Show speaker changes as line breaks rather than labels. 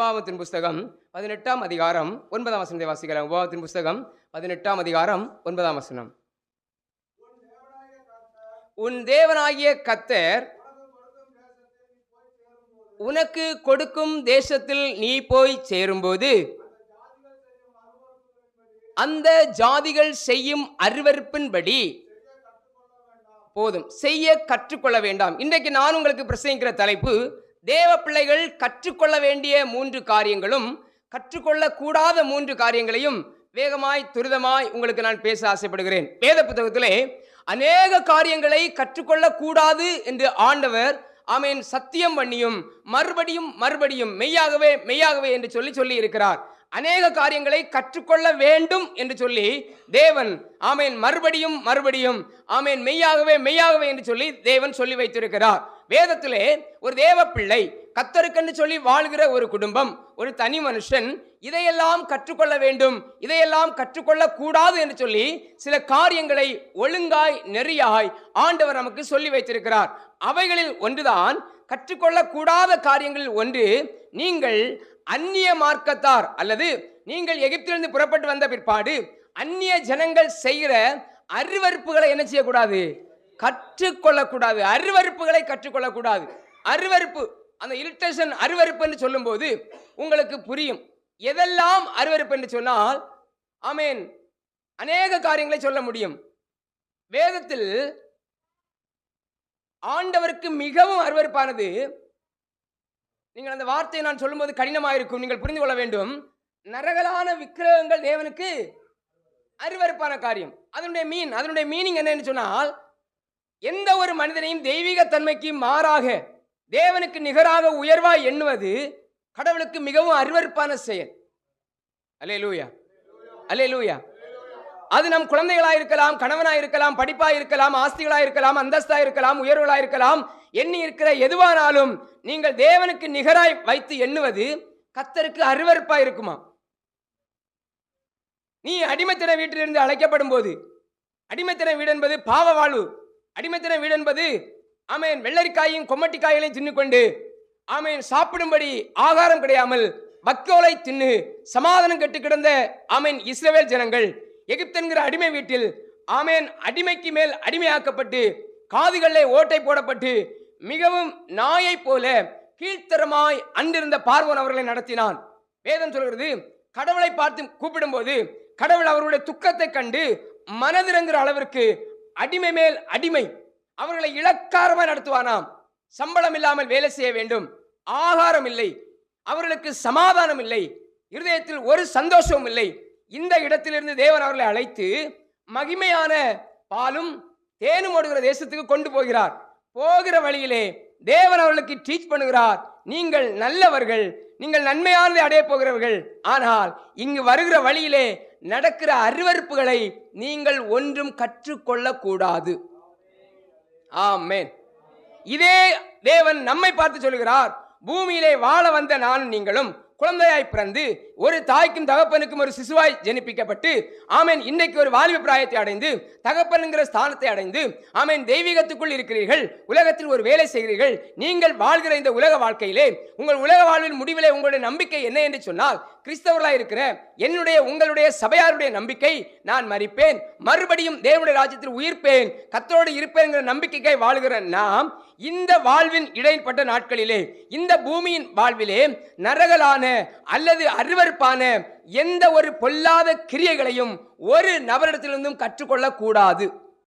உபாவத்தின் புஸ்தகம் பதினெட்டாம் அதிகாரம் ஒன்பதாம் வசனத்தை வாசிக்கலாம். உபாவத்தின் புஸ்தகம் பதினெட்டாம் அதிகாரம் ஒன்பதாம் வசனம். உன் தேவனாகிய கத்தர் உனக்கு கொடுக்கும் தேசத்தில் நீ போய் சேரும்போது அந்த ஜாதிகள் செய்யும் அருவறுப்பின்படி போதும். செய்ய கற்றுக்கொள்ள வேண்டாம். இன்றைக்கு நான் உங்களுக்கு பிரசங்கிக்கிற தலைப்பு தேவ பிள்ளைகள் கற்றுக்கொள்ள வேண்டிய மூன்று காரியங்களும் கற்றுக்கொள்ளக்கூடாத மூன்று காரியங்களையும் வேகமாய் துரிதமாய் உங்களுக்கு நான் பேச ஆசைப்படுகிறேன். வேத புத்தகத்திலே அநேக காரியங்களை கற்றுக்கொள்ளக்கூடாது என்று ஆண்டவர் ஆமேன் சத்தியம் பண்ணியும் மறுபடியும் மறுபடியும் மெய்யாகவே மெய்யாகவே என்று சொல்லி சொல்லி இருக்கிறார் அநேக காரியங்களை கற்றுக்கொள்ள வேண்டும் என்று சொல்லி தேவன் ஆமேன் மறுபடியும் மறுபடியும் ஆமேன் மெய்யாகவே மெய்யாகவே என்று சொல்லி தேவன் சொல்லி வைத்திருக்கிறார். வேதத்திலே ஒரு தேவ பிள்ளை கத்தருக்கென்று சொல்லி வாழ்கிற ஒரு குடும்பம் ஒரு தனி மனுஷன் இதையெல்லாம் கற்றுக்கொள்ள வேண்டும் இதையெல்லாம் கற்றுக்கொள்ள கூடாது என்று சொல்லி சில காரியங்களை ஒழுங்காய் நெறியாய் ஆண்டவர் நமக்கு சொல்லி வைத்திருக்கிறார். அவைகளில் ஒன்றுதான் கற்றுக்கொள்ளக்கூடாத காரியங்களில் ஒன்று நீங்கள் அந்நிய மார்க்கத்தார் அல்லது நீங்கள் எகிப்திலிருந்து புறப்பட்டு வந்த பிற்பாடு அந்நிய ஜனங்கள் செய்கிற அருவருப்புகளை என்ன செய்யக்கூடாது? கற்றுக்கொள்ளக்கூடாது. அருவருப்புகளை கற்றுக்கொள்ளக்கூடாது. அருவருப்பு அந்த இரிட்டேஷன் அருவருப்பு என்று சொல்லும்போது உங்களுக்கு புரியும். எதெல்லாம் அருவருப்பு என்று சொன்னால் ஆமேன் அநேக காரியங்களை சொல்ல முடியும். வேதத்தில் ஆண்டவருக்கு மிகவும் அருவருப்பானது. நீங்கள் அந்த வார்த்தையை நான் சொல்லும்போது கடினமாக இருக்கும். நீங்கள் புரிந்து கொள்ள வேண்டும். நரகலான விக்கிரகங்கள் தேவனுக்கு அருவருப்பான காரியம். அதனுடைய மீன் அதனுடைய மீனிங் என்னன்னு சொன்னால் எந்த ஒரு மனிதனையும் தெய்வீக தன்மைக்கு மாறாக தேவனுக்கு நிகராக உயர்வாய் எண்ணுவது கடவுளுக்கு மிகவும் அருவருப்பான செயல். அலே லூயா அலே லூயா அது நம் குழந்தைகளாக இருக்கலாம் கணவனாக இருக்கலாம் படிப்பாக இருக்கலாம் ஆஸ்திகளாக இருக்கலாம் அந்தஸ்தாக இருக்கலாம் உயர்வுகளாக இருக்கலாம் எண்ணி இருக்கிற எதுவானாலும் நீங்கள் தேவனுக்கு நிகராய் வைத்து எண்ணுவது கத்தருக்கு அருவறுப்பாக இருக்குமா? நீ அடிமைத்தன வீட்டிலிருந்து அழைக்கப்படும் போது அடிமைத்தன வீடு என்பது பாவ வாழ்வு. அடிமைத்தன வீடு என்பது ஆமேன் வெள்ளரிக்காயும் கொம்மட்டிக்காய்களையும் தின்னுக்கொண்டு ஆமேன் சாப்பிடும்படி ஆகாரம் கிடையாமல் வக்கோலை தின்னு சமாதானம் கெட்டு கிடந்த ஆமேன் இஸ்ரவேல் ஜனங்கள் எகிப்தென்கிற அடிமை வீட்டில் ஆமேன் அடிமைக்கு மேல் அடிமையாக்கப்பட்டு காதுகளில் ஓட்டை போடப்பட்டு மிகவும் நாயை போல கீழ்த்தரமாய் அன்றிருந்த பார்வோன் அவர்களை நடத்தினான். வேதம் சொல்கிறது கடவுளை பார்த்து கூப்பிடும்போது கடவுள் அவருடைய துக்கத்தை கண்டு மனதிறங்குற அளவிற்கு அடிமை மேல் அடிமை. அவர்களை இலக்காரமாக நடத்துவானாம். சம்பளம் இல்லாமல் வேலை செய்ய வேண்டும். ஆகாரம் இல்லை. அவர்களுக்கு சமாதானம் இல்லை. இருதயத்தில் ஒரு சந்தோஷமும் இல்லை. இந்த இடத்திலிருந்து தேவன் அவர்களை அழைத்து மகிமையான பாலும் தேனும் ஓடுகிற தேசத்துக்கு கொண்டு போகிறார். போகிற வழியிலே தேவன் அவர்களுக்கு டீச் பண்ணுகிறார். நீங்கள் நல்லவர்கள் நீங்கள் நன்மையானதை அடைய போகிறவர்கள். ஆனால் இங்கு வருகிற வழியிலே நடக்கிற அருவறுப்புகளை நீங்கள் ஒன்றும் கற்றுக்கொள்ளக்கூடாது. கூடாது ஆமென். இதே தேவன் நம்மை பார்த்து சொல்கிறார் பூமியிலே வாழ வந்த நானும் நீங்களும் குழந்தையாய் பிறந்து ஒரு தாய்க்கும் தகப்பனுக்கும் ஒரு சிசுவாய் ஜனிப்பிக்கப்பட்டு ஆமேன் இன்னைக்கு ஒரு வாலிப பிராயத்தை அடைந்து தகப்பனுங்கிற ஸ்தானத்தை அடைந்து ஆமேன் தெய்வீகத்துக்குள் இருக்கிறீர்கள் உலகத்தில் ஒரு வேலை செய்கிறீர்கள் நீங்கள் வாழ்கிற இந்த உலக வாழ்க்கையிலே உங்கள் உலக வாழ்வின் முடிவிலே உங்களுடைய நம்பிக்கை என்ன என்று சொன்னால் கிறிஸ்தவர்களாக இருக்கிற என்னுடைய உங்களுடைய சபையாருடைய நம்பிக்கை நான் மறிப்பேன். மறுபடியும் தேவனுடைய ராஜ்யத்தில் உயிர்ப்பேன். கத்தரோடு இருப்பேன்கிற நம்பிக்கைக்காய் வாழ்கிற நாம் இந்த வாழ்வின் இடைப்பட்ட நாட்களிலே இந்த பூமியின் வாழ்விலே நரகலான அல்லது அருவருப்பான எந்த ஒரு பொல்லாத கிரியைகளையும் ஒரு நபரிடத்திலிருந்தும் கற்றுக்கொள்ளக்கூடாது.